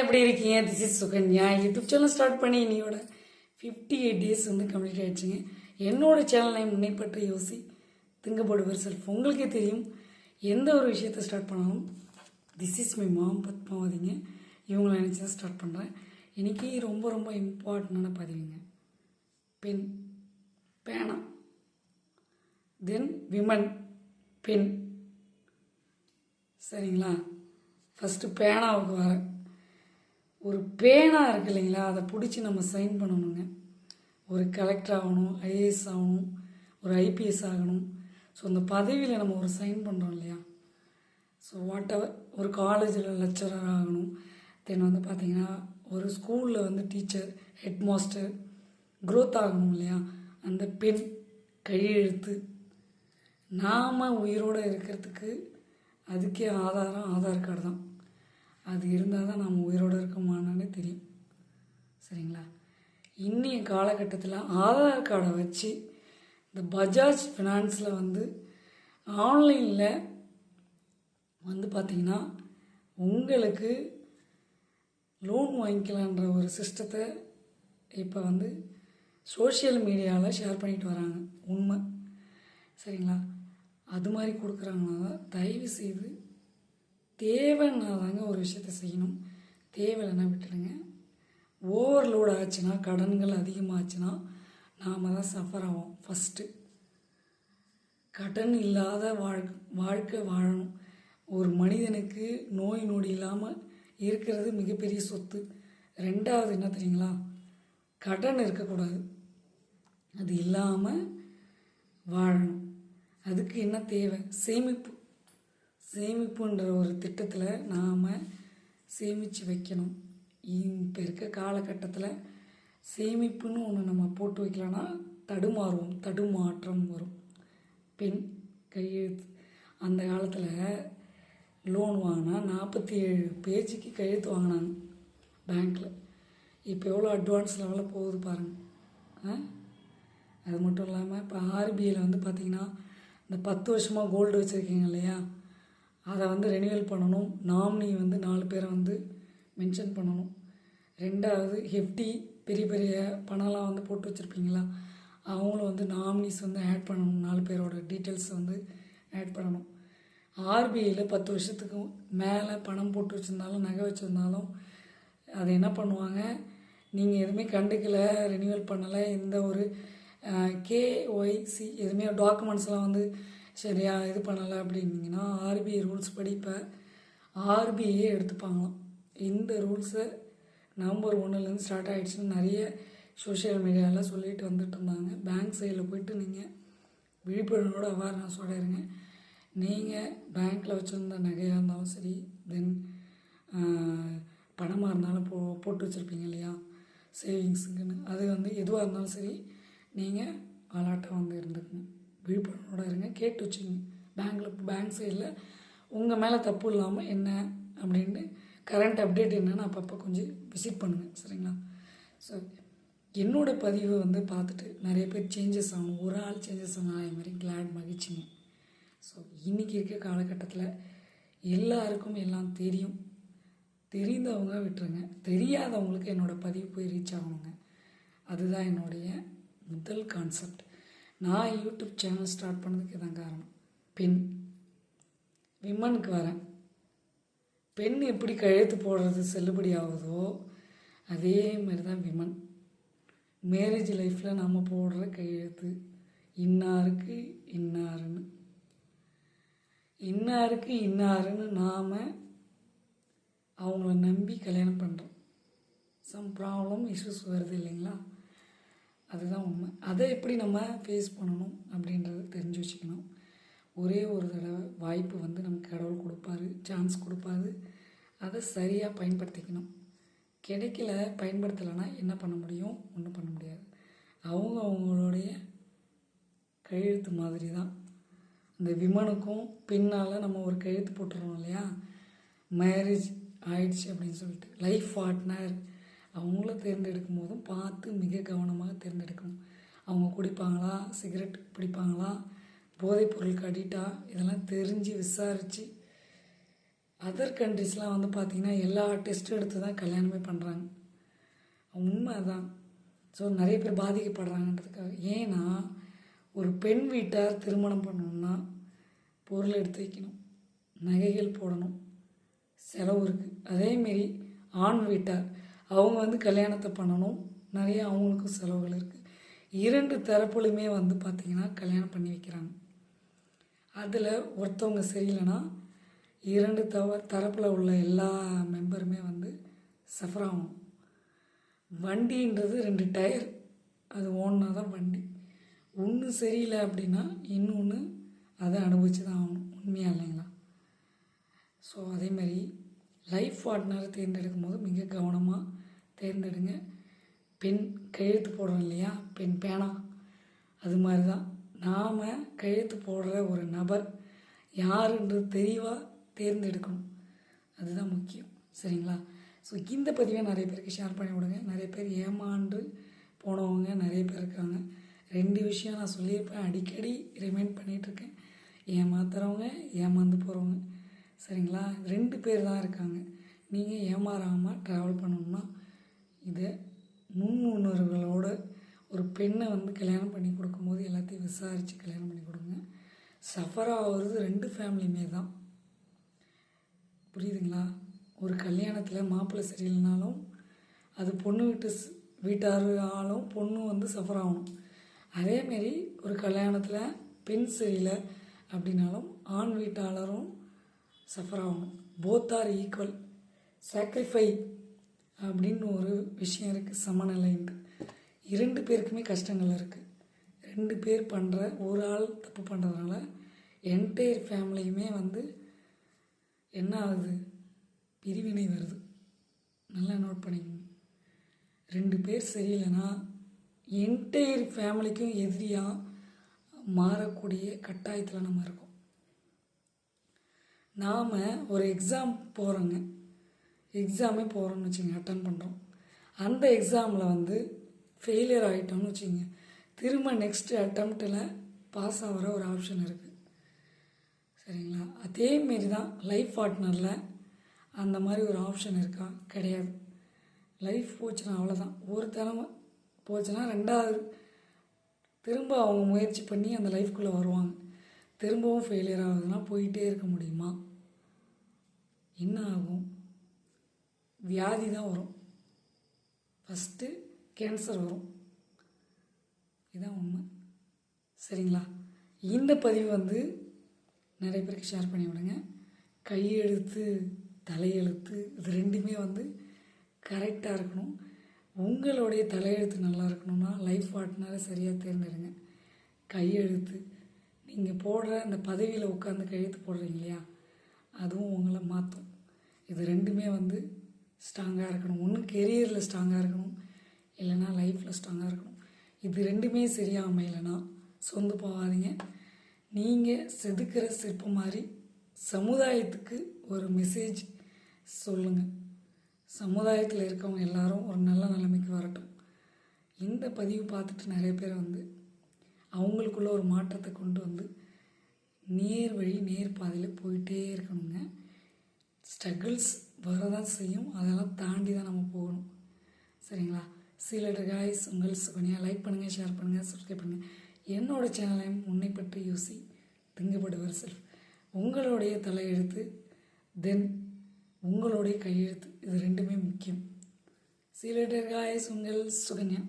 எப்படி இருக்கீங்க? This is Sukanya. YouTube channel start பண்ணி இன்னையோட ஃபிஃப்டி எயிட் டேஸ் வந்து கம்ப்ளீட் ஆயிடுச்சுங்க. என்னோட சேனல் நேம் முன்னை பற்றி யோசி திங்கப்படுவர் செல்ஃப் உங்களுக்கே தெரியும் எந்த ஒரு விஷயத்தை ஸ்டார்ட் பண்ணாலும் திஸ் இஸ் மை மாம் பத்மாவதிங்க. இவங்களை நினச்சி தான் ஸ்டார்ட் பண்ணுறேன் இன்றைக்கி ரொம்ப ரொம்ப இம்பார்ட்டண்டான பதிவுங்க. பெண் பேனா தென் விமன் பெண் சரிங்களா? ஃபஸ்ட்டு பேனாவுக்கு வரேன். ஒரு பேனா இருக்கு இல்லைங்களா? அதை பிடிச்சி நம்ம சைன் பண்ணணுங்க. ஒரு கலெக்டர் ஆகணும் ஐஏஎஸ் ஆகணும் ஒரு ஐபிஎஸ் ஆகணும். ஸோ அந்த பதவியில் நம்ம ஒரு சைன் பண்ணுறோம் இல்லையா? ஸோ வாட் எவர் ஒரு காலேஜில் லெக்சரர் ஆகணும். தென் வந்து பார்த்திங்கன்னா ஒரு ஸ்கூலில் வந்து டீச்சர் ஹெட் மாஸ்டர் க்ரோத் ஆகணும் இல்லையா? அந்த பெண் கையெழுத்து நாம் உயிரோடு இருக்கிறதுக்கு அதுக்கே ஆதாரம் ஆதார் கார்டு தான். அது இருந்தால் தான் நம்ம உயிரோடு இருக்கோமான்னு தெரியும். சரிங்களா? இன்றைய காலகட்டத்தில் ஆதார் கார்டை வச்சு இந்த பஜாஜ் ஃபினான்ஸில் வந்து ஆன்லைனில் வந்து பார்த்திங்கன்னா உங்களுக்கு லோன் வாங்கிக்கலான்ற ஒரு சிஸ்டத்தை இப்போ வந்து சோஷியல் மீடியாவில் ஷேர் பண்ணிட்டு வராங்க. உண்மை. சரிங்களா? அது மாதிரி கொடுக்குறாங்கன்னா தயவு செய்து தேவைன்னா தாங்க ஒரு விஷயத்த செய்யணும். தேவையில்லைன்னா விட்டுடுங்க ஓவர்லோட் ஆச்சுன்னா கடன்கள் அதிகமாகச்சுன்னா நாம் தான் சஃபர் ஆகும் ஃபஸ்ட்டு கடன் இல்லாத வாழ் வாழ்க்கை வாழணும். ஒரு மனிதனுக்கு நோய் நொடி இல்லாமல் இருக்கிறது மிகப்பெரிய சொத்து. ரெண்டாவது என்ன தெரியுங்களா? கடன் இருக்கக்கூடாது. அது இல்லாமல் வாழணும். அதுக்கு என்ன தேவை? சேமிப்பு. சேமிப்புன்ற ஒரு திட்டத்தில் நாம் சேமித்து வைக்கணும். இப்போ இருக்க காலகட்டத்தில் சேமிப்புன்னு ஒன்று நம்ம போட்டு வைக்கலன்னா தடுமாறுவோம் தடுமாற்றம் வரும். பெண் கையெழுத்து அந்த காலத்தில் லோன் வாங்கினா நாற்பத்தி ஏழு பேஜுக்கு கையெழுத்து வாங்கினாங்க பேங்க்கில் இப்போ எவ்வளோ அட்வான்ஸ் லெவலில் போகுது பாருங்கள் அது மட்டும் இல்லாமல் இப்போ ஆர்பிஐயில் வந்து பார்த்திங்கன்னா இந்த பத்து வருஷமாக கோல்டு வச்சுருக்கீங்க இல்லையா? அதை வந்து ரெனியூவல் பண்ணணும். நாமினி வந்து நாலு பேரை வந்து மென்ஷன் பண்ணணும். ரெண்டாவது ஹெஃப்டி பெரிய பெரிய பணம்லாம் வந்து போட்டு வச்சுருப்பீங்களா? அவங்களும் வந்து நாமினிஸ் வந்து ஆட் பண்ணணும். நாலு பேரோட டீட்டெயில்ஸ் வந்து ஆட் பண்ணணும். ஆர்பிஐயில் பத்து வருஷத்துக்கு மேலே பணம் போட்டு வச்சுருந்தாலும் நகை வச்சுருந்தாலும் அதை என்ன பண்ணுவாங்க? நீங்கள் எதுவுமே கண்டுக்கல ரினியூவல் பண்ணலை எந்த ஒரு கேஒய்சி எதுவுமே டாக்குமெண்ட்ஸ்லாம் வந்து சரியா இது பண்ணலை அப்படின்னீங்கன்னா ஆர்பிஐ ரூல்ஸ் படி இப்போ ஆர்பிஐயே எடுத்துப்பாங்களாம். இந்த ரூல்ஸை நவம்பர் ஒன்றுலேருந்து ஸ்டார்ட் ஆகிடுச்சுன்னு நிறைய சோஷியல் மீடியாவில் சொல்லிட்டு வந்துட்டு இருந்தாங்க. பேங்க் சைடில் போயிட்டு நீங்கள் விழிப்புணர்வோட அவேர்னஸோட இருங்க. நீங்கள் பேங்க்கில் வச்சுருந்த நகையாக இருந்தாலும் சரி தென் பணமாக இருந்தாலும் போ போட்டு வச்சுருப்பீங்க இல்லையா? சேவிங்ஸுக்குன்னு அது வந்து எதுவாக இருந்தாலும் சரி நீங்கள் அலாட்டாக வந்து இருந்துக்கணும். விழிப்புணர்வோடு இருங்க. கேட்டு வச்சுங்க. பேங்கில் பேங்க் சைடில் உங்கள் மேலே தப்பு இல்லாமல் என்ன அப்படின்ட்டு கரண்ட் அப்டேட் என்னென்னு அப்பப்போ கொஞ்சம் விசிட் பண்ணுங்கள் சரிங்களா? ஸோ என்னோடய பதிவை வந்து பார்த்துட்டு நிறைய பேர் சேஞ்சஸ் ஆகணும். ஒரு ஆள் சேஞ்சஸ் ஆனால் அதே மாதிரி கிளாட் மகிழ்ச்சிங்க. ஸோ இன்றைக்கி இருக்க காலகட்டத்தில் எல்லாருக்கும் எல்லாம் தெரியும். தெரிந்தவங்க விட்டுருங்க. தெரியாதவங்களுக்கு என்னோடய பதிவு போய் ரீச் ஆகணுங்க. அதுதான் என்னுடைய முதல் கான்செப்ட் நான் யூடியூப் சேனல் ஸ்டார்ட் பண்ணதுக்கு இதான் காரணம். பெண். விமனுக்கு வரேன் பெண் எப்படி கழுத்து போடுறது செல்லுபடி ஆகுதோ அதே மாதிரி தான் விமன். மேரேஜ் லைஃப்பில் நாம் போடுற கையெழுத்து இன்னாருக்கு இன்னாருன்னு. இன்னாருக்கு இன்னாருன்னு நாம் அவங்கள நம்பி கல்யாணம் பண்ணுறோம் சம் ப்ராப்ளம் இஷ்யூஸ் வருது இல்லைங்களா? அதுதான் உண்மை. அதை எப்படி நம்ம ஃபேஸ் பண்ணணும் அப்படின்றத தெரிஞ்சு வச்சுக்கணும். ஒரே ஒரு தடவை வாய்ப்பு வந்து நமக்கு கடவுள் கொடுப்பாரு சான்ஸ் கொடுப்பாரு. அதை சரியாக பயன்படுத்திக்கணும். கிடைக்கல பயன்படுத்தலைன்னா என்ன பண்ண முடியும்? ஒன்றும் பண்ண முடியாது. அவங்க அவங்களுடைய கையெழுத்து மாதிரி தான் அந்த விமனுக்கும் பின்னால் நம்ம ஒரு கையெழுத்து போட்டுருவோம் இல்லையா? மேரேஜ் ஆயிடுச்சு அப்படின்னு சொல்லிட்டு. லைஃப் பார்ட்னர் அவங்கள தேர்ந்தெடுக்கும் போதும் பார்த்து மிக கவனமாக தேர்ந்தெடுக்கணும். அவங்க குடிப்பாங்களா? சிகரெட் பிடிப்பாங்களா? போதைப் பொருளுக்கு அடிக்டா இதெல்லாம் தெரிஞ்சு விசாரித்து அதர் கண்ட்ரிஸ்லாம் வந்து பார்த்திங்கன்னா எல்லா டெஸ்ட்டும் எடுத்து தான் கல்யாணமே பண்ணுறாங்க உண்மை தான் ஸோ நிறைய பேர் பாதிக்கப்படுறாங்கன்றதுக்காக. ஏன்னா ஒரு பெண் வீட்டார் திருமணம் பண்ணணும்னா பொருள் எடுத்து வைக்கணும். நகைகள் போடணும். செலவு இருக்குது அதேமாரி ஆண் வீட்டார் அவங்க வந்து கல்யாணத்தை பண்ணணும். நிறைய அவங்களுக்கும் செலவுகள் இருக்குது இரண்டு தரப்புலையுமே வந்து பார்த்திங்கன்னா கல்யாணம் பண்ணி வைக்கிறாங்க. அதில் ஒருத்தவங்க சரியில்லைன்னா இரண்டு தவ தரப்பில் உள்ள எல்லா மெம்பருமே வந்து சஃபர் ஆகணும். வண்டின்றது ரெண்டு டயர். அது ஓடினா தான் வண்டி. ஒன்று சரியில்லை அப்படின்னா இன்னொன்று அதை அனுபவிச்சு தான் ஆகணும். உண்மையாக இல்லைங்களா? ஸோ அதேமாதிரி லைஃப் பார்ட்னரை தேர்ந்தெடுக்கும் போது மிக கவனமாக தேர்ந்தெடுங்க. பெண் கையெழுத்து போடுறோம் இல்லையா? பெண் பேனா. அது மாதிரி தான் நாம் கையெழுத்து போடுற ஒரு நபர் யாருன்றது தெளிவாக தேர்ந்தெடுக்கணும். அதுதான் முக்கியம். சரிங்களா? ஸோ இந்த பதிவை நிறைய பேருக்கு ஷேர் பண்ணி விடுங்க. நிறைய பேர் ஏமாண்டு போனவங்க நிறைய பேர் இருக்காங்க. ரெண்டு விஷயம் நான் சொல்லியிருப்பேன். அடிக்கடி ரிமைண்ட் பண்ணிகிட்ருக்கேன் ஏமாத்துறவங்க ஏமாந்து போகிறவங்க சரிங்களா? ரெண்டு பேர் தான் இருக்காங்க. நீங்கள் ஏமாறாமல் ட்ராவல் பண்ணணும்னா இதை முன்னுணர்வுகளோட ஒரு பெண்ணை வந்து கல்யாணம் பண்ணி கொடுக்கும்போது எல்லாத்தையும் விசாரித்து கல்யாணம் பண்ணி கொடுங்க. சஃபர் ஆகிறது ரெண்டு ஃபேமிலியுமே தான். புரியுதுங்களா? ஒரு கல்யாணத்தில் மாப்பிள்ளை சரியில்லைனாலும் அது பொண்ணு வீட்டு வீட்டார் ஆளும் பொண்ணும் வந்து சஃபர் ஆகணும். அதேமாரி ஒரு கல்யாணத்தில் பெண் சரியில்லை அப்படின்னாலும் ஆண் வீட்டாளரும் சஃபர் ஆகணும். போத் ஆர் ஈக்குவல் சாக்ரிஃபை அப்படின்னு ஒரு விஷயம் இருக்குது சமநிலைன்ட்டு இரண்டு பேருக்குமே கஷ்டங்கள் இருக்குது ரெண்டு பேர் பண்ணுற ஒரு ஆள் தப்பு பண்ணுறதுனால என்டையர் ஃபேமிலியுமே வந்து என்ன ஆகுது? பிரிவினை வருது. நல்லா நோட் பண்ணிக்கோங்க. ரெண்டு பேர் சரியில்லைன்னா என்டையர் ஃபேமிலிக்கும் எதிரியாக மாறக்கூடிய கட்டாயத்தில் நம்ம இருக்கோம். நாம் ஒரு எக்ஸாம் போகிறோங்க எக்ஸாமே போகிறோம்னு வச்சுங்க அட்டன் பண்ணுறோம் அந்த எக்ஸாமில் வந்து ஃபெயிலியர் ஆகிட்டோம்னு வச்சுங்க திரும்ப நெக்ஸ்ட்டு அட்டம்ப்டில் பாஸ் ஆகிற ஒரு ஆப்ஷன் இருக்குது சரிங்களா? அதேமாரி தான் லைஃப் பார்ட்னரில் அந்த மாதிரி ஒரு ஆப்ஷன் இருக்கா? கிடையாது. லைஃப் போச்சுன்னா அவ்வளோதான் ஒரு தலைமை போச்சுன்னா ரெண்டாவது திரும்ப அவங்க முயற்சி பண்ணி அந்த லைஃப்குள்ளே வருவாங்க. திரும்பவும் ஃபெயிலியர் ஆகுதுன்னா போயிட்டே இருக்க முடியுமா? என்ன ஆகும்? வியாதி தான் வரும். ஃபஸ்ட்டு கேன்சர் வரும். இதுதான் உண்மை. சரிங்களா? இந்த பதிவு வந்து நிறைய பேருக்கு ஷேர் பண்ணி விடுங்க. கையெழுத்து தலையெழுத்து இது ரெண்டுமே வந்து கரெக்டாக இருக்கணும். உங்களுடைய தலையெழுத்து நல்லா இருக்கணும்னா லைஃப் பார்ட்னரை சரியாக தேர்ந்தெடுங்க. கையெழுத்து. நீங்கள் போடுற அந்த பதவியில் உட்காந்து கையெழுத்து போடுறீங்க இல்லையா? அதுவும் உங்களை மாற்றும் இது ரெண்டுமே வந்து ஸ்ட்ராங்காக இருக்கணும். ஒன்று கெரியரில் ஸ்ட்ராங்காக இருக்கணும். இல்லைன்னா லைஃப்பில் ஸ்ட்ராங்காக இருக்கணும். இது ரெண்டுமே சரியாக அமையலைன்னா சொந்து போகாதீங்க. நீங்கள் செதுக்கிற சிற்பம் மாதிரி சமுதாயத்துக்கு ஒரு மெசேஜ் சொல்லுங்கள் சமுதாயத்தில் இருக்கவங்க எல்லாரும் ஒரு நல்ல நிலைமைக்கு வரட்டும். இந்த பதிவு பார்த்துட்டு நிறைய பேர் வந்து அவங்களுக்குள்ள ஒரு மாற்றத்தை கொண்டு வந்து நேர் வழி நேர் பாதையில் போயிட்டே இருக்கணுங்க. ஸ்ட்ரகிள்ஸ் வரதான் செய்யும். அதெல்லாம் தாண்டி தான் நம்ம போகணும். சரிங்களா? சீலடர் காய்ஸ் உங்கள் சுகன்யா. லைக் பண்ணுங்கள் ஷேர் பண்ணுங்கள் சப்ஸ்கிரைப் பண்ணுங்கள் என்னோட சேனலையும் உன்னை பற்றி யோசி. திங்கப்படுவர் செல்ஃப் உங்களுடைய தலையெழுத்து தென் உங்களுடைய கையெழுத்து. இது ரெண்டுமே முக்கியம். சீலடர் காய்ஸ் உங்கள் சுகன்யா.